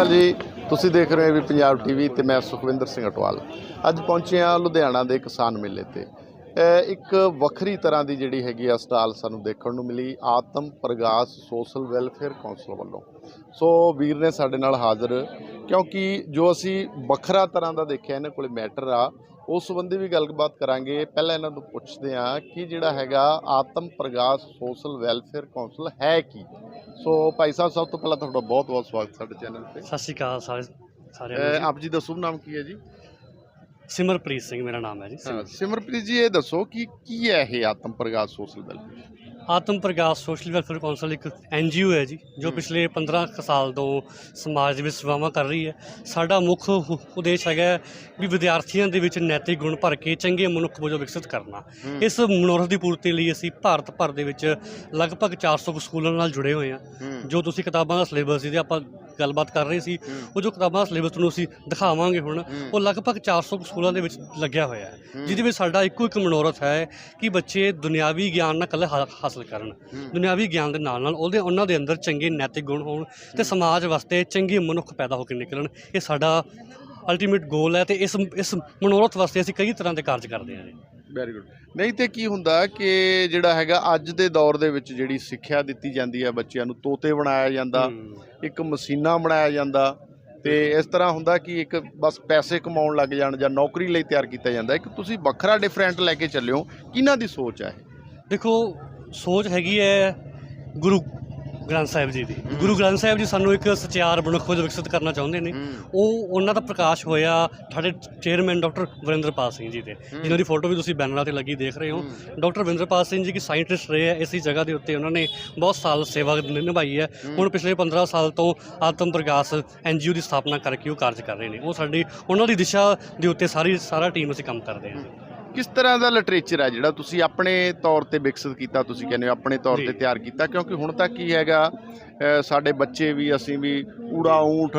ਸਤਿ ਅਕਾਲ ਜੀ। ਤੁਸੀਂ ਦੇਖ ਰਹੇ ਹੋ ਵੀ ਪੰਜਾਬ ਟੀਵੀ ਤੇ ਮੈਂ ਸੁਖਵਿੰਦਰ ਸਿੰਘ ਅਟਵਾਲ। ਅੱਜ ਪਹੁੰਚੇ ਹਾਂ ਲੁਧਿਆਣਾ ਦੇ ਕਿਸਾਨ ਮੇਲੇ ਤੇ। ਇੱਕ ਵੱਖਰੀ ਤਰ੍ਹਾਂ ਦੀ ਜਿਹੜੀ ਹੈਗੀ ਆ ਸਟਾਲ ਸਾਨੂੰ ਦੇਖਣ ਨੂੰ ਮਿਲੀ, ਆਤਮ ਪ੍ਰਗਾਸ ਸੋਸ਼ਲ ਵੈਲਫੇਅਰ ਕੌਂਸਲ ਵੱਲੋਂ। ਸੋ ਵੀਰ ਨੇ ਸਾਡੇ ਨਾਲ ਹਾਜ਼ਰ, ਕਿਉਂਕਿ ਜੋ ਅਸੀਂ ਵੱਖਰਾ ਤਰ੍ਹਾਂ ਦਾ ਦੇਖਿਆ, ਇਹਨਾਂ ਕੋਲੇ ਮੈਟਰ ਆ। ਉਸ ਸੰਬੰਧੀ ਵੀ ਗੱਲਬਾਤ ਕਰਾਂਗੇ। ਪਹਿਲਾਂ ਇਹਨਾਂ ਨੂੰ ਪੁੱਛਦੇ ਹਾਂ ਕਿ ਜਿਹੜਾ ਹੈਗਾ ਆਤਮ ਪ੍ਰਗਾਸ ਸੋਸ਼ਲ ਵੈਲਫੇਅਰ ਕੌਂਸਲ ਹੈ ਕੀ? ਸੋ ਭਾਈ ਸਾਹਿਬ ਸਭ ਤੋਂ ਪਹਿਲਾਂ ਤੁਹਾਡਾ ਬਹੁਤ ਬਹੁਤ ਸਵਾਗਤ ਸਾਡੇ ਚੈਨਲ ਤੇ। ਸਤਿ ਸ਼੍ਰੀ ਅਕਾਲ ਸਾਰੇ ਸਾਰਿਆਂ ਅਹ ਨੂੰ ਆਪ ਜੀ ਦਾ ਸ਼ੁਭ ਨਾਮ ਕੀ ਹੈ ਜੀ? ਜੀ। ਸਿਮਰਪ੍ਰੀਤ ਸਿੰਘ ਮੇਰਾ ਨਾਮ ਹੈ ਜੀ। ਸਿਮਰ- ਸਿਮਰਪ੍ਰੀਤ ਜੀ ਇਹ ਦੱਸੋ ਕਿ ਕੀ ਹੈ ਇਹ ਆਤਮ Pragas social welfare? Atam Prakash social welfare council ਇੱਕ ਐਨਜੀਓ ਹੈ ਜੀ ਜੋ। ਪਿਛਲੇ 15 ਕੁ ਸਾਲ ਤੋਂ ਸਮਾਜ ਵਿੱਚ ਸੇਵਾਵਾਂ ਕਰ ਰਹੀ ਹੈ। ਸਾਡਾ ਮੁੱਖ ਉ- ਉਦੇਸ਼ ਹੈਗਾ ਹੈ ਵੀ ਵਿਦਿਆਰਥੀਆਂ ਦੇ ਵਿੱਚ ਨੈਤਿਕ ਗੁਣ ਭਰ ਕੇ ਚੰਗੇ ਮਨੁੱਖ ਵਜੋਂ ਵਿਕਸਿਤ ਕਰਨਾ। ਇਸ ਮਨੋਰਥ ਦੀ ਪੂਰਤੀ ਲਈ ਅਸੀਂ ਭਾਰਤ ਭਰ ਦੇ ਵਿੱਚ ਲਗਭਗ 400 ਕੁ ਸਕੂਲਾਂ ਨਾਲ ਜੁੜੇ ਹੋਏ ਹਾਂ। ਜੋ ਤੁਸੀਂ ਕਿਤਾਬਾਂ ਦਾ ਸਿਲੇਬਸ ਜਿਹਦੇ ਆਪਾਂ ਗੱਲਬਾਤ ਕਰ ਰਹੇ ਸੀ। ਉਹ ਜੋ ਕਿਤਾਬਾਂ ਸਿਲੇਬਸ ਤੁਹਾਨੂੰ ਅਸੀਂ ਦਿਖਾਵਾਂਗੇ ਹੁਣ ਉਹ ਲਗਭਗ 400 ਕੁ ਸਕੂਲਾਂ ਦੇ ਵਿੱਚ ਲੱਗਿਆ ਹੋਇਆ ਹੈ। ਜਿਹਦੇ ਵਿੱਚ ਸਾਡਾ ਇੱਕੋ ਇੱਕ ਮਨੋਰਥ ਹੈ ਕਿ ਬੱਚੇ ਦੁਨਿਆਵੀ ਗਿਆਨ ਨਾ ਇਕੱਲੇ ਹਾ- ਹਾਸਲ ਕਰਨ। ਦੁਨਿਆਵੀ ਗਿਆਨ ਦੇ ਨਾਲ ਨਾਲ ਉਹਦੇ ਉਹਨਾਂ ਦੇ ਅੰਦਰ ਚੰਗੇ ਨੈਤਿਕ ਗੁਣ ਹੋਣ ਤੇ ਸਮਾਜ ਵਾਸਤੇ ਚੰਗੇ ਮਨੁੱਖ ਪੈਦਾ ਹੋ ਕੇ ਨਿਕਲਣ। ਇਹ ਸਾਡਾ ਅਲਟੀਮੇਟ ਗੋਲ ਹੈ ਤੇ ਇਸ ਇਸ ਮਨੋਰਥ ਵਾਸਤੇ ਅਸੀਂ ਕਈ ਤਰ੍ਹਾਂ ਦੇ ਕਾਰਜ ਕਰਦੇ ਹਾਂ ਜੀ। ਵੈਰੀ ਗੁੱਡ ਨਹੀਂ ਤੇ ਕੀ ਹੁੰਦਾ ਕਿ ਜਿਹੜਾ ਹੈਗਾ ਅੱਜ ਦੇ ਦੌਰ ਦੇ ਵਿੱਚ ਜਿਹੜੀ ਸਿੱਖਿਆ ਦਿੱਤੀ ਜਾਂਦੀ ਹੈ ਬੱਚਿਆਂ ਨੂੰ ਤੋਤੇ ਬਣਾਇਆ ਜਾਂਦਾ। ਇੱਕ ਮਸ਼ੀਨਾ ਬਣਾਇਆ ਜਾਂਦਾ ਤੇ ਇਸ ਤਰ੍ਹਾਂ ਹੁੰਦਾ ਕਿ ਇੱਕ ਬਸ ਪੈਸੇ ਕਮਾਉਣ ਲੱਗ ਜਾਣ ਜਾਂ ਨੌਕਰੀ ਲਈ ਤਿਆਰ ਕੀਤਾ ਜਾਂਦਾ। ਇੱਕ ਤੁਸੀਂ ਵੱਖਰਾ ਡਿਫਰੈਂਟ ਲੈ ਕੇ ਚੱਲਿਓ ਕਿਹਨਾਂ ਦੀ ਸੋਚ ਹੈ ਦੇਖੋ ਸੋਚ ਹੈਗੀ ਹੈ ਗੁਰੂ ਗ੍ਰੰਥ ਸਾਹਿਬ ਜੀ ਦੀ। ਗੁਰੂ ਗ੍ਰੰਥ ਸਾਹਿਬ ਜੀ ਸਾਨੂੰ ਇੱਕ ਸਚਿਆਰ ਮਨੁੱਖ ਵਜੋਂ ਵਿਕਸਿਤ ਕਰਨਾ ਚਾਹੁੰਦੇ ਨੇ। ਉਹ ਉਹਨਾਂ ਦਾ ਪ੍ਰਕਾਸ਼ ਹੋਇਆ ਸਾਡੇ ਚੇਅਰਮੈਨ ਡਾਕਟਰ ਵਰਿੰਦਰਪਾਲ ਸਿੰਘ ਜੀ ਦੇ। ਜਿਨ੍ਹਾਂ ਦੀ ਫੋਟੋ ਵੀ ਤੁਸੀਂ ਬੈਨਰਾਂ ਤੇ ਲੱਗੀ ਦੇਖ ਰਹੇ ਹੋ। ਡਾਕਟਰ ਵਰਿੰਦਰਪਾਲ ਸਿੰਘ ਜੀ ਕੀ ਸਾਇੰਟਿਸਟ ਰਹੇ ਹੈ ਇਸੇ ਜਗ੍ਹਾ ਦੇ ਉੱਤੇ। ਉਹਨਾਂ ਨੇ ਬਹੁਤ ਸਾਲ ਸੇਵਾ ਨਿਭਾਈ ਹੈ। ਹੁਣ ਪਿਛਲੇ 15 ਸਾਲ ਤੋਂ ਆਤਮ ਪ੍ਰਕਾਸ਼ ਐਨਜੀਓ ਦੀ ਸਥਾਪਨਾ ਕਰਕੇ ਉਹ ਕਾਰਜ ਕਰ ਰਹੇ ਨੇ। ਉਹ ਸਾਡੀ ਉਹਨਾਂ ਦੀ ਦਿਸ਼ਾ ਦੇ ਉੱਤੇ ਸਾਰੀ ਸਾਰਾ ਟੀਮ ਅਸੀਂ ਕੰਮ ਕਰਦੇ ਹਾਂ। ਕਿਸ ਤਰ੍ਹਾਂ ਦਾ ਲਿਟਰੇਚਰ ਹੈ ਜਿਹੜਾ ਤੁਸੀਂ ਆਪਣੇ ਤੌਰ ਤੇ ਵਿਕਸਿਤ ਕੀਤਾ ਤੁਸੀਂ ਕਹਿੰਦੇ ਹੋ ਆਪਣੇ ਤੌਰ। ਤੇ ਤਿਆਰ ਕੀਤਾ ਕਿਉਂਕਿ ਹੁਣ ਤੱਕ ਕੀ ਹੈਗਾ ਸਾਡੇ ਬੱਚੇ ਵੀ ਅਸੀਂ ਵੀ ਊੜਾ ਊਂਠ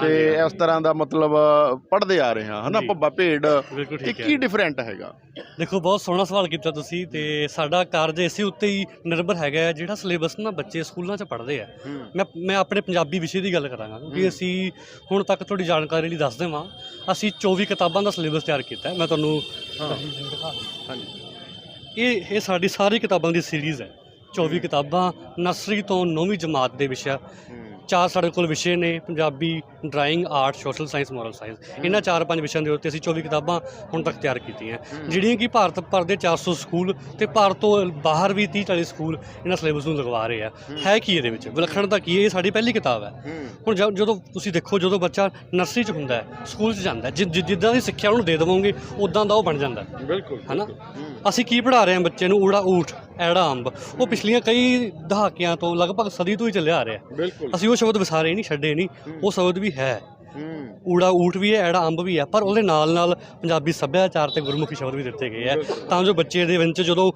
ਤੇ। ਇਸ ਤਰ੍ਹਾਂ ਦਾ ਮਤਲਬ ਪੜ੍ਹਦੇ ਆ ਰਹੇ ਹਾਂ ਹਨਾ। ਪੱਬਾ ਭੇਡ? ਬਿਲਕੁਲ ਇਹ ਠੀਕ ਹੈ। ਕੀ ਡਿਫਰੈਂਟ ਹੈਗਾ? ਦੇਖੋ ਬਹੁਤ ਸੋਹਣਾ ਸਵਾਲ ਕੀਤਾ ਤੁਸੀਂ ਤੇ ਸਾਡਾ ਕਾਰਜ ਇਸੇ ਉੱਤੇ ਹੀ ਨਿਰਭਰ ਹੈਗਾ ਹੈ, ਜਿਹੜਾ ਸਿਲੇਬਸ ਨਾ ਬੱਚੇ ਸਕੂਲਾਂ 'ਚ ਪੜ੍ਹਦੇ ਆ। ਮੈਂ ਮੈਂ ਆਪਣੇ ਪੰਜਾਬੀ ਵਿਸ਼ੇ ਦੀ ਗੱਲ ਕਰਾਂਗਾ ਕਿਉਂਕਿ। ਅਸੀਂ ਹੁਣ ਤੱਕ ਤੁਹਾਡੀ ਜਾਣਕਾਰੀ ਲਈ ਦੱਸ ਦੇਵਾਂ ਅਸੀਂ 24 ਕਿਤਾਬਾਂ ਦਾ ਸਿਲੇਬਸ ਤਿਆਰ ਕੀਤਾ ਹੈ ਮੈਂ ਤੁਹਾਨੂੰ। ਹਾਂਜੀ। ਇਹ ਇਹ ਸਾਡੀ ਸਾਰੀ ਕਿਤਾਬਾਂ ਦੀ ਸੀਰੀਜ਼ ਹੈ। 24 ਕਿਤਾਬਾਂ ਨਰਸਰੀ ਤੋਂ 9ਵੀਂ ਜਮਾਤ ਦੇ ਵਿਸ਼ਾ ਚਾਰ ਸਾਡੇ ਕੋਲ ਵਿਸ਼ੇ ਨੇ Punjabi drawing art social science moral science ਇਹਨਾਂ ਚਾਰ ਪੰਜ ਵਿਸ਼ਿਆਂ ਦੇ ਉੱਤੇ ਅਸੀਂ 24 ਕਿਤਾਬਾਂ ਹੁਣ ਤੱਕ ਤਿਆਰ ਕੀਤੀਆਂ। ਜਿਹੜੀਆਂ ਕਿ ਭਾਰਤ ਭਰ ਦੇ 400 ਸਕੂਲ ਤੇ ਭਾਰਤ ਤੋਂ ਬਾਹਰ ਵੀ 30 40 ਸਕੂਲ ਇਹਨਾਂ ਸਿਲੇਬਸ ਨੂੰ ਲਗਵਾ ਰਹੇ ਆ। ਹੈ। ਕੀ ਇਹਦੇ ਵਿੱਚ? ਵਿਲੱਖਣਤਾ ਕੀ ਹੈ? ਇਹ ਸਾਡੀ ਪਹਿਲੀ ਕਿਤਾਬ ਹੈ। ਹੁਣ ਜਦ- ਤੁਸੀਂ ਦੇਖੋ ਜਦੋਂ ਬੱਚਾ ਨਰਸਰੀ 'ਚ ਹੁੰਦਾ ਹੈ ਸਕੂਲ 'ਚ ਜਾਂਦਾ ਜਿੱਦਾਂ ਦੀ ਸਿੱਖਿਆ ਉਹਨੂੰ ਦੇ ਦੇਵੋਗੇ ਉਦਾਂ ਦਾ ਉਹ ਬਣ ਜਾਂਦਾ ਬਿਲਕੁਲ ਹਨਾ? ਅਸੀਂ ਕੀ ਪੜ੍ਹਾ ਰਹੇ ਹਾਂ ਬੱਚੇ ਨੂੰ? ਊੜਾ ਊਠ ਐੜਾ ਅੰਬ। ਉਹ ਪਿਛਲੀਆਂ ਕਈ ਦਹਾਕਿਆਂ ਤੋਂ ਲਗਭਗ ਸਦੀ ਤੋਂ ਹੀ ਚੱਲਿਆ ਆ ਰਿਹਾ ਅਸੀਂ ਉਹ ਸ਼ਬਦ ਵਿਸਾਰੇ ਨਹੀਂ ਛੱਡੇ ਨਹੀਂ ਉਹ ਸ਼ਬਦ ਵੀ ਹੈ। ਹੂੰ। ਊੜਾ ਊਠ ਵੀ ਹੈ ਐੜਾ ਅੰਬ ਵੀ ਹੈ ਪਰ ਉਹਦੇ ਨਾਲ ਨਾਲ ਪੰਜਾਬੀ ਸੱਭਿਆਚਾਰ ਤੇ ਗੁਰਮੁਖੀ ਸ਼ਬਦ ਵੀ ਦਿੱਤੇ ਗਏ ਆ। ਤਾਂ ਜੋ ਬੱਚੇ ਦੇ ਵਿੱਚ ਜਦੋਂ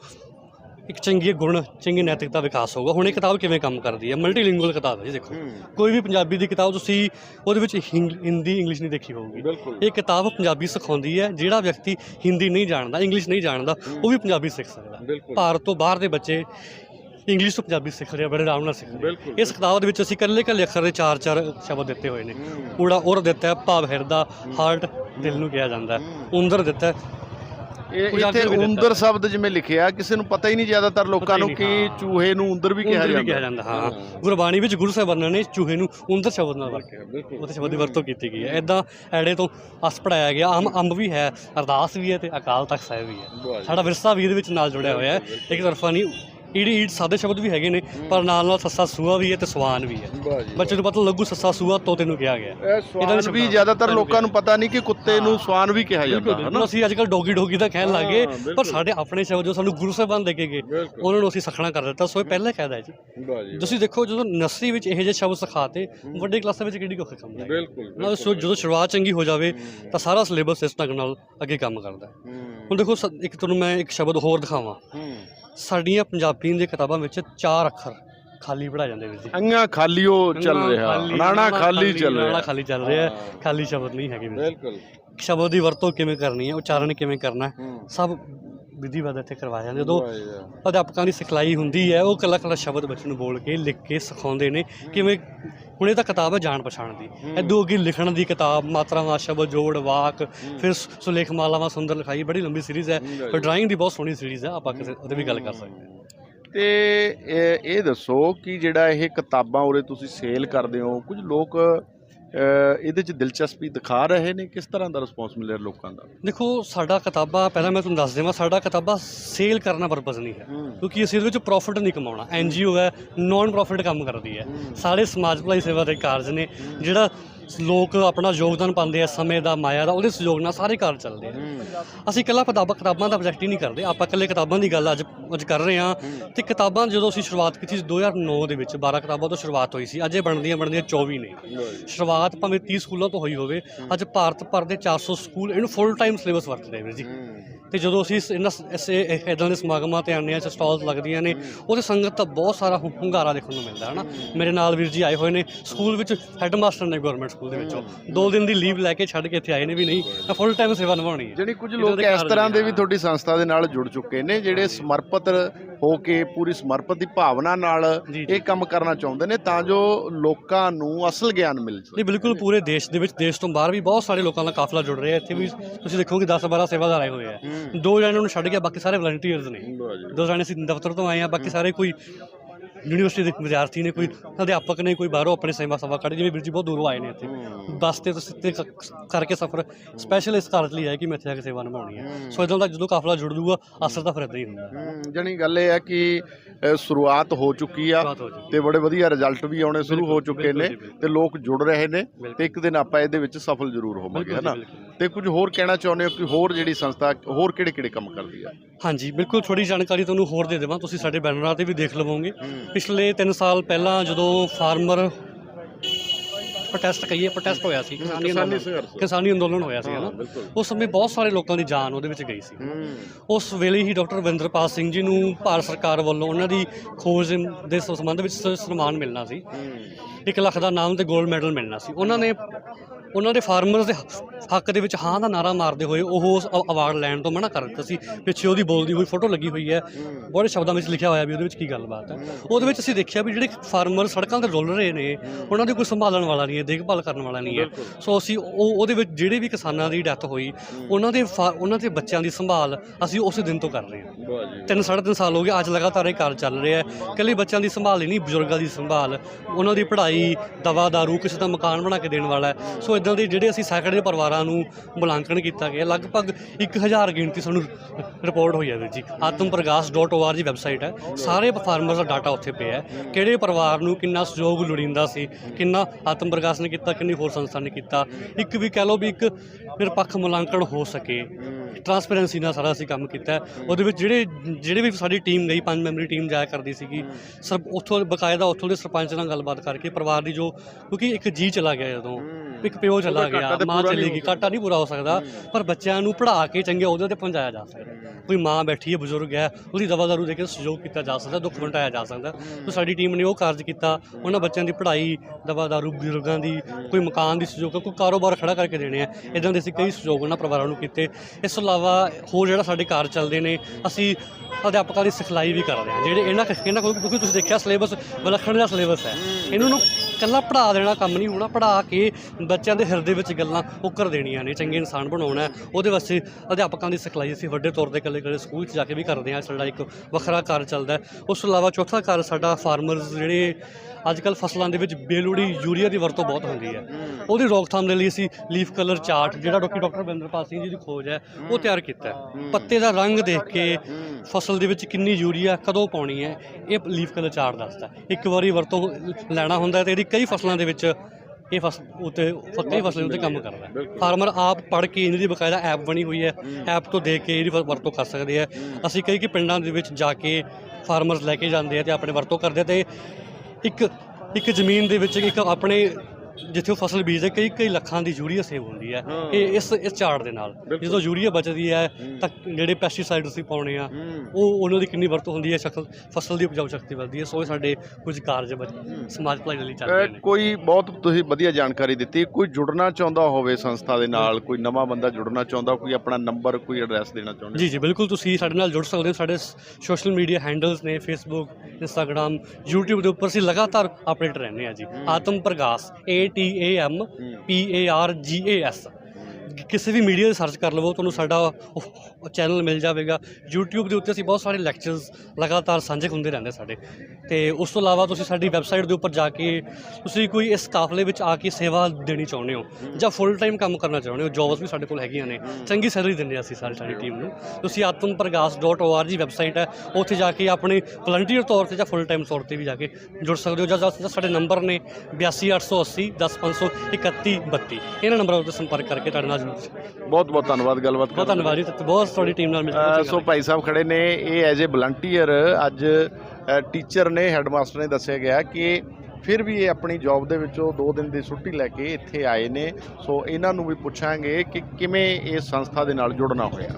ਇੱਕ ਚੰਗੀ ਗੁਣ ਚੰਗੀ ਨੈਤਿਕਤਾ ਵਿਕਾਸ ਹੋਊਗਾ ਹੁਣ ਇਹ ਕਿਤਾਬ ਕਿਵੇਂ ਕੰਮ ਕਰਦੀ ਹੈ? ਮਲਟੀਲਿੰਗੁਅਲ ਕਿਤਾਬ ਹੈ ਜੀ ਦੇਖੋ। ਕੋਈ ਵੀ ਪੰਜਾਬੀ ਦੀ ਕਿਤਾਬ ਤੁਸੀਂ ਉਹਦੇ ਵਿੱਚ ਹਿੰਦੀ ਇੰਗਲਿਸ਼ ਨਹੀਂ ਦੇਖੀ ਹੋਊਗੀ। ਇਹ ਕਿਤਾਬ ਪੰਜਾਬੀ ਸਿਖਾਉਂਦੀ ਹੈ ਜਿਹੜਾ ਵਿਅਕਤੀ ਹਿੰਦੀ ਨਹੀਂ ਜਾਣਦਾ ਇੰਗਲਿਸ਼ ਨਹੀਂ ਜਾਣਦਾ ਉਹ ਵੀ ਪੰਜਾਬੀ ਸਿੱਖ ਸਕਦਾ। ਭਾਰਤ ਤੋਂ ਬਾਹਰ ਦੇ ਬੱਚੇ ਇੰਗਲਿਸ਼ ਤੋਂ ਪੰਜਾਬੀ ਸਿੱਖ ਰਹੇ ਆ ਬੜੇ ਆਰਾਮ ਨਾਲ ਸਿੱਖ ਰਹੇ ਆ। ਬਿਲਕੁਲ ਇਸ ਕਿਤਾਬ ਦੇ ਵਿੱਚ ਅਸੀਂ ਇਕੱਲੇ ਇਕੱਲੇ ਅੱਖਰ ਦੇ ਚਾਰ ਚਾਰ ਸ਼ਬਦ ਦਿੱਤੇ ਹੋਏ ਨੇ। ਊੜਾ ਉਰ ਦਿੱਤਾ ਹੈ ਭਾਵ ਹਿਰਦਾ ਹਾਰਟ ਦਿਲ ਨੂੰ ਕਿਹਾ ਜਾਂਦਾ ਹੈ। ਉੰਦਰ ਦਿੱਤਾ ਹੈ। ਇਹ ਪੰਜਾਬੀ ਇੱਥੇ ਵੀ ਦਿੱਤਾ। ਉੰਦਰ ਸ਼ਬਦ ਜਿਵੇਂ ਲਿਖਿਆ ਕਿਸੇ ਨੂੰ ਪਤਾ ਹੀ ਨਹੀਂ ਜ਼ਿਆਦਾਤਰ ਲੋਕਾਂ ਨੂੰ ਨਹੀਂ, ਕਿ ਹਾਂ। ਚੂਹੇ ਨੂੰ ਉੰਦਰ ਵੀ ਕਿਹਾ ਉੰਦਰ ਵੀ ਜਾਂਦਾ। ਕਿਹਾ ਜਾਂਦਾ ਹਾਂ। ਗੁਰਬਾਣੀ ਵਿੱਚ ਗੁਰੂ ਸਾਹਿਬਾਨਾਂ ਨੇ ਚੂਹੇ ਨੂੰ ਉੰਦਰ ਸ਼ਬਦ ਨਾਲ ਵਰਤਿਆ। ਉਹਦੇ ਸ਼ਬਦ ਦੀ ਵਰਤੋਂ ਕੀਤੀ ਗਈ ਹੈ। ਇਦਾਂ ਐੜੇ ਤੋਂ ਅਸ ਪੜਾਇਆ ਗਿਆ। ਅੰਬ ਅੰਬ ਵੀ ਹੈ ਅਰਦਾਸ ਵੀ ਹੈ ਤੇ ਅਕਾਲ ਤਖਤ ਸਾਹਿਬ ਵੀ ਹੈ। ਸਾਡਾ ਵਿਰਸਾ ਵੀ ਇਹਦੇ ਵਿੱਚ ਨਾਲ ਜੁੜਿਆ ਹੋਇਆ ਹੈ। ਇੱਕ ਤਰਫਾ ਨਹੀਂ ਈੜੀ ਈੜ ਸਾਦੇ ਸ਼ਬਦ ਵੀ ਹੈਗੇ ਨੇ ਪਰ ਨਾਲ ਨਾਲ ਸੱਸਾ ਸੂਆ ਵੀ ਹੈ ਤੇ ਸਵਾਨ ਵੀ ਹੈ। ਬੱਚੇ ਨੂੰ ਪਤਾ ਲੱਗੂ ਸੱਸਾ ਸੂਆ ਤੋਤੇ ਨੂੰ ਕਿਹਾ ਗਿਆ। ਇਹ ਸਵਾਨ ਵੀ ਜ਼ਿਆਦਾਤਰ ਲੋਕਾਂ ਨੂੰ ਪਤਾ ਨਹੀਂ ਕਿ ਕੁੱਤੇ ਨੂੰ ਸਵਾਨ ਵੀ ਕਿਹਾ ਜਾਂਦਾ ਹੈ ਬਿਲਕੁਲ। ਅਸੀਂ ਅੱਜ ਕੱਲ ਡੋਗੀ ਡੋਗੀ ਦਾ ਕਹਿਣ ਲੱਗੇ ਪਰ ਸਾਡੇ ਆਪਣੇ ਸ਼ਬਦ ਜੋ ਸਾਨੂੰ ਗੁਰੂ ਸਾਹਿਬਾਨ ਦੇ ਕੇ ਗਏ ਉਹਨਾਂ ਨੂੰ ਅਸੀਂ ਸਖਣਾ ਕਰ ਦਿੱਤਾ ਸੋ ਇਹ ਪਹਿਲਾ ਕਾਇਦਾ ਹੈ ਜੀ। ਤੁਸੀਂ ਦੇਖੋ ਜਦੋਂ ਨਰਸਰੀ ਵਿੱਚ ਇਹੋ ਜਿਹੇ ਸ਼ਬਦ ਸਿਖਾਤੇ ਵੱਡੇ ਕਲਾਸਾਂ ਵਿੱਚ ਕਿਹੜੀ ਕੁੱਖ ਕੰਮ ਹੈ। ਬਿਲਕੁਲ ਨਾ ਸੋ ਜਦੋਂ ਸ਼ੁਰੂਆਤ ਚੰਗੀ ਹੋ ਜਾਵੇ ਤਾਂ ਸਾਰਾ ਸਿਲੇਬਸ ਇਸ ਢੰਗ ਨਾਲ ਅੱਗੇ ਕੰਮ ਕਰਦਾ। ਹੁਣ ਦੇਖੋ ਇੱਕ ਤੁਹਾਨੂੰ ਮੈਂ ਇੱਕ ਸ਼ਬਦ ਹੋਰ ਦਿਖਾਵਾਂ। ਸਾਡੀਆਂ ਪੰਜਾਬੀ ਦੀਆਂ ਕਿਤਾਬਾਂ ਵਿੱਚ ਚਾਰ ਅੱਖਰ ਖਾਲੀ ਪੜਾਏ ਜਾਂਦੇ ਵੀਰ ਜੀ। ਅੰਗਾ ਖਾਲੀਓ ਚੱਲ ਰਿਹਾ ਨਾਣਾ ਖਾਲੀ ਚੱਲ ਨਾਣਾ ਰਿਹਾ ਖਾਲੀ ਚੱਲ ਰਿਹਾ। ਖਾਲੀ ਸ਼ਬਦ ਨਹੀਂ ਹੈਗੇ। ਬਿਲਕੁਲ। ਸ਼ਬਦ ਦੀ ਵਰਤੋਂ ਕਿਵੇਂ ਕਰਨੀ ਹੈ ਉਚਾਰਨ ਕਿਵੇਂ ਕਰਨਾ ਸਭ ਵਿਧੀਵਤ ਇੱਥੇ ਕਰਵਾਇਆ ਜਾਂਦਾ ਜਦੋਂ ਅਧਿਆਪਕਾਂ ਦੀ ਸਿਖਲਾਈ ਹੁੰਦੀ ਹੈ ਉਹ ਕੱਲਾ ਕੱਲਾ ਸ਼ਬਦ ਬੱਚੇ ਨੂੰ ਬੋਲ ਕੇ ਲਿਖ ਕੇ ਸਿਖਾਉਂਦੇ ਨੇ। ਕਿਵੇਂ ਹੁਣ ਇਹ ਤਾਂ ਕਿਤਾਬ ਹੈ ਜਾਣ ਪਛਾਣ ਦੀ। ਇਦੋਂ ਅੱਗੇ ਲਿਖਣ ਦੀ ਕਿਤਾਬ ਮਾਤਰਾਵਾਂ ਸ਼ਬਦ ਜੋੜ ਵਾਕ ਫਿਰ ਸੁਲੇਖ ਮਾਲਾਵਾਂ ਸੁੰਦਰ ਲਿਖਾਈ ਬੜੀ ਲੰਬੀ ਸੀਰੀਜ਼ ਹੈ। ਪਰ ਡਰਾਇੰਗ ਦੀ ਬਹੁਤ ਸੋਹਣੀ ਸੀਰੀਜ਼ ਹੈ ਆਪਾਂ ਕਿਸੇ ਉਹਦੇ ਵੀ ਗੱਲ ਕਰ ਸਕਦੇ ਹਾਂ। ਤੇ ਇਹ ਦੱਸੋ ਕਿ ਜਿਹੜਾ ਇਹ ਕਿਤਾਬਾਂ ਉਰੇ ਤੁਸੀਂ ਸੇਲ ਕਰਦੇ ਹੋ ਕੁਝ ਲੋਕ ਇਹਦੇ 'ਚ ਦਿਲਚਸਪੀ ਦਿਖਾ ਰਹੇ ਨੇ? ਕਿਸ ਤਰ੍ਹਾਂ ਦਾ ਰਿਸਪੌਂਸ ਮਿਲ ਰਿਹਾ ਲੋਕਾਂ ਦਾ? ਦੇਖੋ ਸਾਡਾ ਕਿਤਾਬਾਂ ਪਹਿਲਾਂ ਮੈਂ ਤੁਹਾਨੂੰ ਦੱਸ ਦੇਵਾਂ ਸਾਡਾ ਕਿਤਾਬਾਂ ਸੇਲ ਕਰਨਾ ਪਰਪਸ ਨਹੀਂ ਹੈ। ਕਿਉਂਕਿ ਅਸੀਂ ਇਹਦੇ ਵਿੱਚ ਪ੍ਰੋਫਿਟ ਨਹੀਂ ਕਮਾਉਣਾ। ਐਨਜੀਓ ਹੈ ਨਾਨ ਪ੍ਰੋਫਿਟ ਕੰਮ ਕਰਦੀ ਹੈ। ਸਾਰੇ ਸਮਾਜ ਭਲਾਈ ਸੇਵਾ ਦੇ ਕਾਰਜ ਨੇ। ਜਿਹੜਾ ਲੋਕ ਆਪਣਾ ਯੋਗਦਾਨ ਪਾਉਂਦੇ ਆ, ਸਮੇਂ ਦਾ ਮਾਇਆ ਦਾ, ਉਹਦੇ ਸਹਿਯੋਗ ਨਾਲ ਸਾਰੇ ਕਾਰਜ ਚੱਲਦੇ ਆ। ਅਸੀਂ ਇਕੱਲਾ ਕਿਤਾਬਾਂ ਕਿਤਾਬਾਂ ਦਾ ਪ੍ਰੋਜੈਕਟ ਹੀ ਨਹੀਂ ਕਰਦੇ। ਆਪਾਂ ਇਕੱਲੇ ਕਿਤਾਬਾਂ ਦੀ ਗੱਲ ਅੱਜ ਅੱਜ ਕਰ ਰਹੇ ਹਾਂ। ਤੇ ਕਿਤਾਬਾਂ ਜਦੋਂ ਅਸੀਂ ਸ਼ੁਰੂਆਤ ਕੀਤੀ ਸੀ 2009 ਦੇ ਵਿੱਚ 12 ਕਿਤਾਬਾਂ ਤੋਂ ਸ਼ੁਰੂਆਤ ਹੋਈ ਸੀ। ਅੱਜ ਇਹ ਬਣਦੀਆਂ ਬਣਦੀਆਂ 24 ਨੇ। ਸ਼ੁਰੂਆਤ ਭਾਵੇਂ 30 ਸਕੂਲਾਂ ਤੋਂ ਹੋਈ ਹੋਵੇ, ਅੱਜ ਭਾਰਤ ਭਰ ਦੇ 400 ਸਕੂਲ ਇਹਨੂੰ ਫੁੱਲ ਟਾਈਮ ਸਿਲੇਬਸ ਵਰਤਦੇ ਆ ਵੀਰ ਜੀ। ਤੇ ਜਦੋਂ ਅਸੀਂ ਇਹਨਾਂ ਸ- ਇਸੇ ਇਦਾਂ ਦੇ ਸਮਾਗਮਾਂ ਤੇ ਆਉਂਦੇ ਹਾਂ ਸਟਾਲਸ ਲੱਗਦੀਆਂ ਨੇ, ਉਹਦੇ ਸੰਗਤ ਦਾ ਬਹੁਤ ਸਾਰਾ ਹੁ- ਹੁੰਗਾਰਾ ਦੇਖਣ ਨੂੰ ਮਿਲਦਾ ਹੈ ਨਾ ਮੇਰੇ ਨਾਲ ਵੀਰ ਜੀ ਆਏ ਹੋਏ ਨੇ। ਸਕੂਲ ਵਿੱਚ ਹੈਡਮਾਸਟਰ ਨੇ ਗਵਰਨਮੈਂਟ ਸਕੂਲ ਦੇ ਵਿੱਚੋਂ। ਦੋ ਦਿਨ ਦੀ ਲੀਵ ਲੈ ਕੇ ਛੱਡ ਕੇ ਇੱਥੇ ਆਏ ਨੇ ਵੀ ਨਹੀਂ। ਮੈਂ ਫੁੱਲ ਟਾਈਮ ਸੇਵਾ ਨਿਭਾਉਣੀ ਹੈ। ਜਿਹੜੀ ਕੁਝ ਲੋਕ ਇਸ ਤਰ੍ਹਾਂ ਦੇ। ਵੀ ਤੁਹਾਡੀ ਸੰਸਥਾ ਦੇ ਨਾਲ ਜੁੜ ਚੁੱਕੇ ਨੇ ਜਿਹੜੇ ਸਮਰਪਿਤ ਹੋ ਕੇ ਪੂਰੀ ਸਮਰਪਿਤ ਦੀ ਭਾਵਨਾ ਨਾਲ ਜੀ, ਜੀ। ਇਹ ਕੰਮ ਕਰਨਾ ਚਾਹੁੰਦੇ ਨੇ ਤਾਂ ਜੋ ਲੋਕਾਂ ਨੂੰ ਅਸਲ ਗਿਆਨ ਮਿਲ ਸਕੇ। ਨਹੀਂ ਬਿਲਕੁਲ ਪੂਰੇ ਦੇਸ਼ ਦੇ ਵਿੱਚ ਦੇਸ਼ ਤੋਂ ਬਾਹਰ ਵੀ ਬਹੁਤ ਸਾਰੇ ਲੋਕਾਂ ਦਾ ਕਾਫਲਾ ਜੁੜ ਰਿਹਾ ਇੱਥੇ ਵੀ ਤੁਸੀਂ ਦੇਖੋਗੇ 10 12 ਸੇਵਾਦਾਰ ਆਏ ਹੋਏ ਆ। ਦੋ ਜਣੇ ਨੂੰ ਛੱਡ ਕੇ ਬਾਕੀ ਸਾਰੇ ਵਲੰਟੀਅਰਸ ਨੇ। ਦੋ ਜਣੇ ਅਸੀਂ ਦਫ਼ਤਰ ਤੋਂ ਆਏ ਆ ਬਾਕੀ ਸਾਰੇ ਕੋਈ ਯੂਨੀਵਰਸਿਟੀ ਦੇ ਵਿਦਿਆਰਥੀ ਨੇ ਕੋਈ ਅਧਿਆਪਕ ਨੇ ਕੋਈ ਬਾਹਰੋਂ ਆਪਣੇ ਸੇਵਾ ਸਵਾ ਕੱਢ ਜਿਵੇਂ ਵੀਰ ਜੀ ਬਹੁਤ ਦੂਰੋਂ ਆਏ ਨੇ ਇੱਥੇ। ਬੱਸ ਤੇ ਕ- ਕਰਕੇ ਸਫ਼ਰ ਸਪੈਸ਼ਲ ਇਸ ਕਾਰਜ ਲਈ ਹੈ ਕਿ ਮੈਂ ਇੱਥੇ ਆ ਕੇ ਸੇਵਾ ਨਿਭਾਉਣੀ ਹੈ। ਸੋ ਇਦਾਂ ਦਾ ਜਦੋਂ ਕਾਫਲਾ ਜੁੜ ਜੂਗਾ ਅਸਰ ਤਾਂ ਫਿਰ ਇੱਦਾਂ ਹੀ ਹੁੰਦਾ। ਜਣੀ ਗੱਲ ਇਹ ਹੈ ਕਿ ਸ਼ੁਰੂਆਤ ਹੋ ਚੁੱਕੀ ਆ ਤੇ ਬੜੇ ਵਧੀਆ ਰਿਜ਼ਲਟ ਵੀ ਆਉਣੇ ਸ਼ੁਰੂ ਹੋ ਚੁੱਕੇ ਨੇ। ਤੇ ਲੋਕ ਜੁੜ ਰਹੇ ਨੇ। ਤੇ ਇੱਕ ਦਿਨ ਆਪਾਂ ਇਹਦੇ ਵਿੱਚ ਸਫਲ ਜ਼ਰੂਰ ਹੋਵਾਂਗੇ ਬਿਲਕੁਲ ਹੈ ਨਾ ਜੀ, ਬਿਲਕੁਲ। ਤੇ ਕੁਝ ਹੋਰ ਕਹਿਣਾ ਚਾਹੁੰਦੇ ਹੋ ਕਿ ਹੋਰ ਜਿਹੜੀ ਸੰਸਥਾ ਹੋਰ ਕਿਹੜੇ ਕਿਹੜੇ ਕੰਮ ਕਰਦੀ ਆ? ਹਾਂਜੀ ਬਿਲਕੁਲ ਥੋੜੀ ਜਾਣਕਾਰੀ ਤੁਹਾਨੂੰ ਹੋਰ ਦੇ ਦੇਵਾਂ। ਤੁਸੀਂ ਸਾਡੇ ਬੈਨਰਾਂ ਤੇ ਵੀ ਦੇਖ ਲਵੋਗੇ। ਪਿਛਲੇ 3 ਸਾਲ ਪਹਿਲਾਂ ਜਦੋਂ ਫਾਰਮਰ ਪ੍ਰੋਟੈਸਟ ਕਹੀਏ ਪ੍ਰੋਟੈਸਟ ਹੋਇਆ ਸੀ ਕਿਸਾਨੀ ਅੰਦੋਲਨ। ਸੰਘਰਸ਼। ਕਿਸਾਨੀ ਅੰਦੋਲਨ ਹੋਇਆ ਸੀ ਹਨਾ। ਉਸ ਸਮੇਂ ਬਹੁਤ ਸਾਰੇ ਲੋਕਾਂ ਦੀ ਜਾਨ ਉਹਦੇ ਵਿੱਚ ਗਈ ਸੀ। ਉਸ ਵੇਲੇ ਹੀ ਡਾਕਟਰ ਵਿੰਦਰਪਾਲ ਸਿੰਘ ਜੀ ਨੂੰ ਭਾਰਤ ਸਰਕਾਰ ਵੱਲੋਂ ਉਹਨਾਂ ਦੀ ਖੋਜ ਦੇ ਸੰਬੰਧ ਵਿੱਚ ਸਨਮਾਨ ਮਿਲਣਾ ਸੀ। 1 ਲੱਖ ਦਾ ਨਾਮ ਤੇ 골ਡ ਮੈਡਲ ਮਿਲਣਾ ਸੀ। ਉਹਨਾਂ ਨੇ ਉਹਨਾਂ ਦੇ ਫਾਰਮਰਸ ਦੇ ਹੱਕ ਦੇ ਵਿੱਚ ਹਾਂ ਦਾ ਨਾਰਾ ਮਾਰਦੇ ਹੋਏ ਉਹ ਉਸ ਅਵਾਰਡ ਲੈਣ ਤੋਂ ਮਨਾ ਕਰ ਦਿੱਤਾ ਸੀ। ਪਿੱਛੇ ਉਹਦੀ ਬੋਲਦੀ ਹੋਈ ਫੋਟੋ ਲੱਗੀ ਹੋਈ ਹੈ। ਬੜੇ ਸ਼ਬਦਾਂ ਵਿੱਚ ਲਿਖਿਆ ਹੋਇਆ ਵੀ ਉਹਦੇ ਵਿੱਚ ਕੀ ਗੱਲਬਾਤ ਹੈ। ਉਹਦੇ ਵਿੱਚ ਅਸੀਂ ਦੇਖਿਆ ਵੀ ਜਿਹੜੇ ਫਾਰਮਰ ਸੜਕਾਂ ਤੇ ਰੁਲ ਰਹੇ ਨੇ ਉਹਨਾਂ ਦੀ ਕੋਈ ਸੰਭਾਲਣ ਵਾਲਾ ਨਹੀਂ ਹੈ ਦੇਖਭਾਲ ਕਰਨ ਵਾਲਾ ਨਹੀਂ ਹੈ। ਸੋ ਅਸੀਂ ਉਹ ਉਹਦੇ ਵਿੱਚ ਜਿਹੜੇ ਵੀ ਕਿਸਾਨਾਂ ਦੀ ਡੈਥ ਹੋਈ ਉਹਨਾਂ ਦੇ ਉਹਨਾਂ ਦੇ ਬੱਚਿਆਂ ਦੀ ਸੰਭਾਲ ਅਸੀਂ ਉਸੇ ਦਿਨ ਤੋਂ ਕਰ ਰਹੇ ਹਾਂ। ਤਿੰਨ ਸਾਢੇ ਤਿੰਨ ਸਾਲ ਹੋ ਗਏ ਅੱਜ ਲਗਾਤਾਰ ਇਹ ਕਾਰਜ ਚੱਲ ਰਿਹਾ ਹੈ। ਇਕੱਲੇ ਬੱਚਿਆਂ ਦੀ ਸੰਭਾਲ ਹੀ ਨਹੀਂ ਬਜ਼ੁਰਗਾਂ ਦੀ ਸੰਭਾਲ ਉਹਨਾਂ ਦੀ ਪੜ੍ਹਾਈ ਦਵਾ, ਦਾਰੂ, ਕਿਸੇ ਦਾ ਮਕਾਨ ਬਣਾ ਕੇ ਦੇਣ ਵਾਲਾ ਹੈ। ਸੋ ਇਦਾਂ ਦੇ ਜਿਹੜੇ ਅਸੀਂ ਸੈਂਕੜੇ ਪਰਿਵਾਰਾਂ ਨੂੰ ਮੁਲਾਂਕਣ ਕੀਤਾ ਗਿਆ, ਲਗਭਗ 1000 ਗਿਣਤੀ ਸਾਨੂੰ ਰਿਪੋਰਟ ਹੋਈ ਹੈ ਵੀਰ ਜੀ। ਆਤਮਪ੍ਰਗਾਸ.org ਵੈਬਸਾਈਟ ਹੈ। ਸਾਰੇ ਫਾਰਮਰਸ ਦਾ ਡਾਟਾ ਉੱਥੇ ਪਿਆ ਹੈ। ਕਿਹੜੇ ਪਰਿਵਾਰ ਨੂੰ ਕਿੰਨਾ ਸਹਿਯੋਗ ਲੋੜੀਂਦਾ ਸੀ, ਕਿੰਨਾ ਆਤਮ ਪ੍ਰਕਾਸ਼ ਨੇ ਕੀਤਾ, ਕਿੰਨੀ ਹੋਰ ਸੰਸਥਾ ਨੇ ਕੀਤਾ। ਇੱਕ ਵੀ ਕਹਿ ਲਓ ਵੀ ਇੱਕ ਨਿਰਪੱਖ ਮੁਲਾਂਕਣ ਹੋ ਸਕੇ। ਟਰਾਂਸਪੇਰੈਂਸੀ ਨਾਲ ਸਾਰਾ ਅਸੀਂ ਕੰਮ ਕੀਤਾ ਹੈ। ਉਹਦੇ ਵਿੱਚ ਜਿਹੜੇ ਜਿਹੜੇ ਵੀ ਸਾਡੀ ਟੀਮ ਗਈ ਪੰਜ ਮੈਂਬਰੀ ਟੀਮ ਜਾਇਆ ਕਰਦੀ ਸੀਗੀ ਸਰ ਉੱਥੋਂ ਬਕਾਇਦਾ ਉੱਥੋਂ ਦੇ ਸਰਪੰਚ ਨਾਲ ਗੱਲਬਾਤ ਕਰਕੇ ਪਰਿਵਾਰ ਦੀ ਜੋ ਕਿਉਂਕਿ ਇੱਕ ਜੀ ਚਲਾ ਗਿਆ ਜਦੋਂ ਇੱਕ ਪਿਓ ਚਲਾ ਉਹਦਾ ਗਿਆ ਤਾਂ ਮਾਂ ਪੂਰਾ ਨਹੀਂ ਚਲੀ ਗਈ ਹੋ ਘਾਟਾ ਨਹੀਂ ਪੂਰਾ ਹੋ ਸਕਦਾ ਪਰ ਬੱਚਿਆਂ ਨੂੰ ਪੜ੍ਹਾ ਕੇ ਚੰਗੇ ਉਹਦੇ ਤੇ ਪਹੁੰਚਾਇਆ ਜਾ ਸਕਦਾ। ਕੋਈ ਮਾਂ ਬੈਠੀ ਹੈ ਬਜ਼ੁਰਗ ਹੈ ਉਹਦੀ ਦਵਾ ਦਾਰੂ ਦੇ ਕੇ ਸਹਿਯੋਗ ਕੀਤਾ ਜਾ ਸਕਦਾ ਦੁੱਖ ਵੰਡਾਇਆ ਜਾ ਸਕਦਾ। ਸੋ ਸਾਡੀ ਟੀਮ ਨੇ ਉਹ ਕਾਰਜ ਕੀਤਾ ਉਹਨਾਂ ਬੱਚਿਆਂ ਦੀ ਪੜ੍ਹਾਈ ਦਵਾ ਦਾਰੂ ਬਜ਼ੁਰਗਾਂ ਦੀ ਕੋਈ ਮਕਾਨ ਦੀ ਸਹਿਯੋਗ ਕੋਈ ਕਾਰੋਬਾਰ ਖੜਾ ਕਰਕੇ ਦੇਣੇ ਆ। ਇਦਾਂ ਦੇ ਅਸੀਂ ਕਈ ਸਹਿਯੋਗ ਉਹਨਾਂ ਪਰਿਵਾਰਾਂ ਨੂੰ ਕੀਤੇ। ਇਸ ਤੋਂ ਇਲਾਵਾ ਹੋਰ ਜਿਹੜਾ ਸਾਡੇ ਕਾਰਜ ਚੱਲਦੇ ਨੇ, ਅਸੀਂ ਅਧਿਆਪਕਾਂ ਦੀ ਸਿਖਲਾਈ ਵੀ ਕਰਦੇ ਹਾਂ। ਜਿਹੜੇ ਇਹਨਾਂ ਇਹਨਾਂ ਕੋਲ ਕਿਉਂਕਿ ਤੁਸੀਂ ਦੇਖਿਆ ਸਿਲੇਬਸ ਵਿਲੱਖਣ ਦਾ ਸਿਲੇਬਸ ਹੈ। ਇਹਨਾਂ ਨੂੰ ਕੱਲਾ ਪੜ੍ਹਾ ਦੇਣਾ ਕੰਮ ਨਹੀਂ ਹੋਣਾ, ਪੜ੍ਹਾ ਕੇ ਬੱਚਿਆਂ ਦੇ ਹਿਰਦੇ ਵਿੱਚ ਗੱਲਾਂ ਉਕਰ ਦੇਣੀਆਂ ਨੇ, ਚੰਗੇ ਇਨਸਾਨ ਬਣਾਉਣਾ ਉਹਦੇ ਵਾਸਤੇ ਅਧਿਆਪਕਾਂ ਦੀ ਸਿਖਲਾਈ ਅਸੀਂ ਵੱਡੇ ਤੌਰ ਤੇ ਇਕੱਲੇ ਇਕੱਲੇ ਸਕੂਲ 'ਚ ਜਾ ਕੇ ਵੀ ਕਰਦੇ ਹਾਂ। ਸਾਡਾ ਇੱਕ ਵੱਖਰਾ ਕਾਰਜ ਚੱਲਦਾ ਉਸ ਤੋਂ ਇਲਾਵਾ ਚੌਥਾ ਕਾਰਜ ਸਾਡਾ ਫਾਰਮਰਸ ਜਿਹੜੇ ਅੱਜ ਕੱਲ ਫਸਲਾਂ ਦੇ ਵਿੱਚ ਬੇਲੋੜੀ ਯੂਰੀਆ ਦੀ ਵਰਤੋਂ ਬਹੁਤ ਹੁੰਦੀ ਹੈ। ਉਹਦੀ ਰੋਕਥਾਮ ਦੇ ਲਈ ਅਸੀਂ ਲੀਫ ਕਲਰ ਚਾਰਟ, ਜਿਹੜਾ ਡਾਕਟਰ ਡਾਕਟਰ ਬਿੰਦਰਪਾਲ ਸਿੰਘ ਜੀ ਦੀ ਖੋਜ ਹੈ ਉਹ ਤਿਆਰ ਕੀਤਾ ਹੈ। ਪੱਤੇ ਦਾ ਰੰਗ ਦੇਖ ਕੇ ਫਸਲ ਦੇ ਵਿੱਚ ਕਿੰਨੀ ਯੂਰੀਆ ਕਦੋਂ ਪਾਉਣੀ ਹੈ ਇਹ ਲੀਫ ਕਲਰ ਚਾਰਟ ਦੱਸਦਾ ਹੈ। ਇੱਕ ਵਾਰੀ ਵਰਤੋਂ ਲੈਣਾ ਹੁੰਦਾ ਹੈ ਤੇ ਇਹਦੀ ਕਈ ਫਸਲਾਂ ਦੇ ਵਿੱਚ ਇਹ ਫਸਲ ਉਤੇ ਕਈ ਫਸਲਾਂ ਉੱਤੇ ਕੰਮ ਕਰਦਾ ਹੈ। ਫਾਰਮਰ ਆਪ ਪੜ੍ਹ ਕੇ ਇਹਨਾਂ ਦੀ ਬਕਾਇਦਾ ਐਪ ਬਣੀ ਹੋਈ ਹੈ। ਐਪ ਤੋਂ ਦੇਖ ਕੇ ਇਹਦੀ ਵਰ- ਵਰਤੋਂ ਕਰ ਸਕਦੇ ਆ ਅਸੀਂ ਕਈ ਕਿ ਪਿੰਡਾਂ ਦੇ ਵਿੱਚ ਜਾ ਕੇ ਫਾਰਮਰਸ ਲੈ ਕੇ ਜਾਂਦੇ ਆ ਤੇ ਆਪਣੇ ਵਰਤੋਂ ਕਰਦੇ ਆ ਤੇ ਇੱਕ ਇੱਕ ਜ਼ਮੀਨ ਦੇ ਵਿੱਚ ਇੱਕ ਆਪਣੇ ਜਿੱਥੇ ਉਹ ਫਸਲ ਬੀਜਦੇ ਕਈ ਕਈ ਲੱਖਾਂ ਦੀ ਯੂਰੀਆ ਸੇਵ ਹੁੰਦੀ ਹੈ। ਇਹ ਇਸ ਇਸ ਝਾੜ ਦੇ ਨਾਲ। ਜਦੋਂ ਯੂਰੀਆ ਬਚਦੀ ਹੈ ਤਾਂ ਜਿਹੜੇ ਪੈਸਟੀਸਾਈਡ ਅਸੀਂ ਪਾਉਣੇ ਆ। ਉਹ ਉਹਨਾਂ ਦੀ ਕਿੰਨੀ ਵਰਤੋਂ ਹੁੰਦੀ ਹੈ ਸ਼ਕਲ ਫਸਲ ਦੀ ਉਪਜਾਊ ਸ਼ਕਤੀ ਵੱਧਦੀ ਹੈ। ਸੋ ਸਾਡੇ ਕੁਝ ਕਾਰਜ ਸਮਾਜ ਭਲਾਈ ਲਈ ਚੱਲ ਨੇ। ਕੋਈ ਬਹੁਤ ਤੁਸੀਂ ਵਧੀਆ ਜਾਣਕਾਰੀ ਦਿੱਤੀ। ਕੋਈ ਜੁੜਨਾ ਚਾਹੁੰਦਾ ਹੋਵੇ ਸੰਸਥਾ ਦੇ ਨਾਲ ਕੋਈ ਨਵਾਂ ਬੰਦਾ ਜੁੜਨਾ ਚਾਹੁੰਦਾ ਕੋਈ ਆਪਣਾ ਨੰਬਰ ਕੋਈ ਐਡਰੈਸ ਦੇਣਾ ਚਾਹੁੰਦਾ ਜੀ ਜੀ ਬਿਲਕੁਲ ਤੁਸੀਂ ਸਾਡੇ ਨਾਲ ਜੁੜ ਸਕਦੇ ਹੋ। ਸਾਡੇ ਸੋਸ਼ਲ ਮੀਡੀਆ ਹੈਂਡਲਸ ਨੇ ਫੇਸਬੁੱਕ ਇੰਸਟਾਗ੍ਰਾਮ ਯੂਟਿਊਬ ਦੇ ਉੱਪਰ ਅਸੀਂ ਲਗਾਤਾਰ ਅਪਡੇਟ ਰਹਿੰਦੇ ਆ ਜੀ। Atam Pragas 8 T A M P A R G A S ਕਿਸੇ ਵੀ ਮੀਡੀਆ 'ਤੇ ਸਰਚ ਕਰ ਲਵੋ, ਤੁਹਾਨੂੰ ਸਾਡਾ ਚੈਨਲ ਮਿਲ ਜਾਵੇਗਾ। YouTube ਦੇ ਉੱਤੇ ਅਸੀਂ ਬਹੁਤ ਸਾਰੇ ਲੈਕਚਰਸ ਲਗਾਤਾਰ ਸਾਂਝੇ ਹੁੰਦੇ ਰਹਿੰਦੇ ਸਾਡੇ। ਤੇ ਉਸ ਤੋਂ ਇਲਾਵਾ ਤੁਸੀਂ ਸਾਡੀ ਵੈਬਸਾਈਟ ਦੇ ਉੱਪਰ ਜਾ ਕੇ ਤੁਸੀਂ ਕੋਈ ਇਸ ਕਾਫਲੇ ਵਿੱਚ ਆ ਕੇ ਸੇਵਾ ਦੇਣੀ ਚਾਹੁੰਦੇ ਹੋ ਜਾਂ ਫੁੱਲ ਟਾਈਮ ਕੰਮ ਕਰਨਾ ਚਾਹੁੰਦੇ ਹੋ ਜੌਬਸ ਵੀ ਸਾਡੇ ਕੋਲ ਹੈਗੀਆਂ ਨੇ, ਚੰਗੀ ਸੈਲਰੀ ਦਿੰਦੇ ਅਸੀਂ ਸਾਰੀ ਸਾਡੀ ਟੀਮ ਨੂੰ। ਤੁਸੀਂ ਆਤਮਪ੍ਰਗਾਸ.org ਵੈਬਸਾਈਟ ਹੈ, ਉੱਥੇ ਜਾ ਕੇ ਆਪਣੇ ਵਲੰਟੀਅਰ ਤੌਰ ਤੇ ਜਾਂ ਫੁੱਲ ਟਾਈਮ ਤੌਰ ਤੇ ਵੀ ਜਾ ਕੇ ਜੁੜ ਸਕਦੇ ਹੋ ਜਾਂ ਸਾਡੇ ਨੰਬਰ ਨੇ 82880 10531 32 ਇਹਨਾਂ ਨੰਬਰਾਂ ਉੱਤੇ ਸੰਪਰਕ ਕਰਕੇ ਤੁਹਾਡੇ ਨਾਲ ਬਹੁਤ ਬਹੁਤ ਧੰਨਵਾਦ ਗੱਲਬਾਤ ਬਹੁਤ ਧੰਨਵਾਦ ਜੀ ਤੇ ਬਹੁਤ ਤੁਹਾਡੀ ਟੀਮ ਨਾਲ ਮਿਲ ਅ, ਸੋ ਭਾਈ ਸਾਹਿਬ ਖੜੇ ਨੇ ਇਹ ਐਜ਼ ਅ ਵਲੰਟੀਅਰ ਅੱਜ ਟੀਚਰ ਨੇ ਹੈੱਡਮਾਸਟਰ ਨੇ ਦੱਸਿਆ ਗਿਆ ਕਿ ਫਿਰ ਵੀ ਇਹ ਆਪਣੀ ਜੌਬ ਦੇ ਵਿੱਚੋਂ 2 ਦਿਨ ਦੀ ਛੁੱਟੀ ਲੈ ਕੇ ਇੱਥੇ ਆਏ ਨੇ। ਸੋ ਇਹਨਾਂ ਨੂੰ ਵੀ ਪੁੱਛਾਂਗੇ ਕਿ ਕਿਵੇਂ ਇਸ ਸੰਸਥਾ ਦੇ ਨਾਲ ਜੁੜਨਾ ਹੋਇਆ।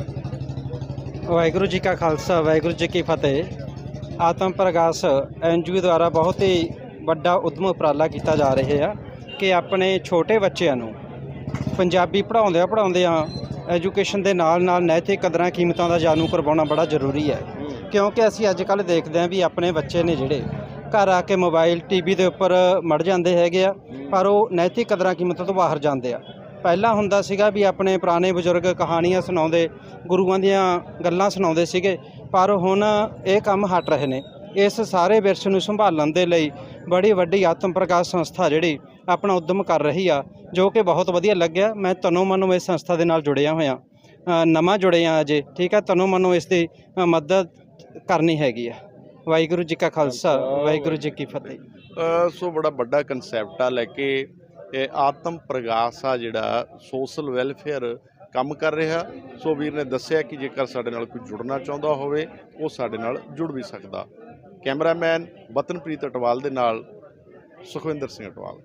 ਵਾਹਿਗੁਰੂ ਜੀ ਕਾ ਖਾਲਸਾ ਵਾਹਿਗੁਰੂ ਜੀ ਕੀ ਫਤਿਹ। ਆਤਮ ਪ੍ਰਗਾਸ ਐਨਜੀਓ ਦੁਆਰਾ ਬਹੁਤ ਹੀ ਵੱਡਾ ਉਦਮ ਉਪਰਾਲਾ ਕੀਤਾ ਜਾ ਰਿਹਾ ਆ ਕਿ ਆਪਣੇ ਛੋਟੇ ਬੱਚਿਆਂ ਨੂੰ ਪੰਜਾਬੀ ਪੜਾਉਂਦਿਆਂ ਪੜਾਉਂਦਿਆਂ ਐਜੂਕੇਸ਼ਨ ਦੇ ਨਾਲ ਨਾਲ ਨੈਤਿਕ ਕਦਰਾਂ, ਕੀਮਤਾਂ ਦਾ ਜਾਣੂ ਕਰਵਾਉਣਾ ਬੜਾ ਜ਼ਰੂਰੀ ਹੈ। ਕਿਉਂਕਿ ਅਸੀਂ ਅੱਜ ਕੱਲ੍ਹ ਦੇਖਦੇ ਹਾਂ ਵੀ ਆਪਣੇ ਬੱਚੇ ਨੇ ਜਿਹੜੇ ਘਰ ਆ ਕੇ ਮੋਬਾਈਲ ਟੀਵੀ ਦੇ ਉੱਪਰ ਮੜ ਜਾਂਦੇ ਹੈਗੇ ਆ, ਪਰ ਉਹ ਨੈਤਿਕ ਕਦਰਾਂ, ਕੀਮਤਾਂ ਤੋਂ ਬਾਹਰ ਜਾਂਦੇ ਆ। ਪਹਿਲਾਂ ਹੁੰਦਾ ਸੀਗਾ ਵੀ ਆਪਣੇ ਪੁਰਾਣੇ ਬਜ਼ੁਰਗ ਕਹਾਣੀਆਂ ਸੁਣਾਉਂਦੇ, ਗੁਰੂਆਂ ਦੀਆਂ ਗੱਲਾਂ ਸੁਣਾਉਂਦੇ ਸੀਗੇ, ਪਰ ਹੁਣ ਇਹ ਕੰਮ ਹਟ ਰਹੇ ਨੇ। ਇਸ ਸਾਰੇ ਵਿਰਸੇ ਨੂੰ ਸੰਭਾਲਣ ਦੇ ਲਈ ਬੜੀ ਵੱਡੀ ਆਤਮ ਪ੍ਰਕਾਸ਼ ਸੰਸਥਾ ਜਿਹੜੀ ਆਪਣਾ ਉਦਮ ਕਰ ਰਹੀ ਆ ਜੋ ਕਿ ਬਹੁਤ ਵਧੀਆ ਲੱਗਿਆ। ਮੈਂ ਤਨੋਂ ਮਨੋਂ ਇਸ ਸੰਸਥਾ ਦੇ ਨਾਲ ਜੁੜਿਆ ਹੋਇਆ। ਨਵਾਂ ਜੁੜਿਆ ਅਜੇ ਠੀਕ ਹੈ ਤਨੋਂ ਮਨੋਂ ਇਸ ਦੀ ਮਦਦ ਕਰਨੀ ਹੈਗੀ ਆ। ਵਾਹਿਗੁਰੂ ਜੀ ਕਾ ਖਾਲਸਾ ਵਾਹਿਗੁਰੂ ਜੀ ਕੀ ਫਤਿਹ। ਸੋ ਬੜਾ ਵੱਡਾ ਕਨਸੈਪਟ ਆ ਲੈ ਕੇ ਇਹ ਆਤਮ ਪ੍ਰਗਾਸ ਆ ਜਿਹੜਾ ਸੋਸ਼ਲ ਵੈਲਫੇਅਰ ਕੰਮ ਕਰ ਰਿਹਾ। ਸੋ ਵੀਰ ਨੇ ਦੱਸਿਆ ਕਿ ਜੇਕਰ ਸਾਡੇ ਨਾਲ ਕੋਈ ਜੁੜਨਾ ਚਾਹੁੰਦਾ ਹੋਵੇ ਉਹ ਸਾਡੇ ਨਾਲ ਜੁੜ ਵੀ ਸਕਦਾ। ਕੈਮਰਾਮੈਨ ਵਤਨਪ੍ਰੀਤ ਅਟਵਾਲ ਦੇ ਨਾਲ ਸੁਖਵਿੰਦਰ ਸਿੰਘ ਅਟਵਾਲ।